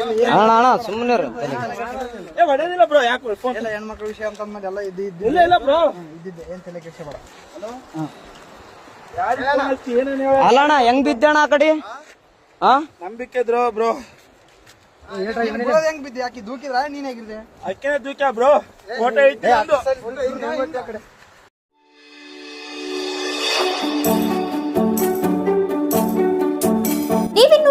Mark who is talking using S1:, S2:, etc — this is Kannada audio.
S1: ಅಣ್ಣ ಅಣ್ಣ ಸುಮ್ಮನೆ
S2: ಏ ಹೊಡೆದಿಲ್ಲ ಬ್ರೋ ಯಾಕೆ ಫೋನ್
S3: ಎಲ್ಲ ಹೆಣ್ಮಕ್ಳ ವಿಷಯ ಅಂತ ಅಂದ್ಮೇಲೆ ಎಲ್ಲ ಇದ್ದು ಇದ್ದು
S2: ಇಲ್ಲ ಇಲ್ಲ ಬ್ರೋ
S3: ಇದ್ದಿದ್ದೆ. ಏನ್ ತಲೆ ಕೆಡ್ಸ್ಕೊಬೇಡ.
S2: ಬೇಡ.
S1: ಅಲ್ಲ ಅಣ್ಣ ಹೆಂಗ್ ಬಿದ್ದಣ್ಣ ಆ ಕಡೆ? ಹಾ
S2: ನಂಬಿಕೆ ಇದ್ರು ಬ್ರೋ
S3: ಹೆಂಗ್ ಬಿದ್ದೆ? ಆಕಿ ದೂಕಿದ್ರ? ನೀನ್ ಹೇಗಿದ್ದೆ?
S2: ಅಕ್ಕೇನೆ ದೂಕ್ಯ ಬ್ರೋ ಫೋಟೋ ಇದ್ದೆ ಕಡೆ.
S4: ನೀವಿನ್ನು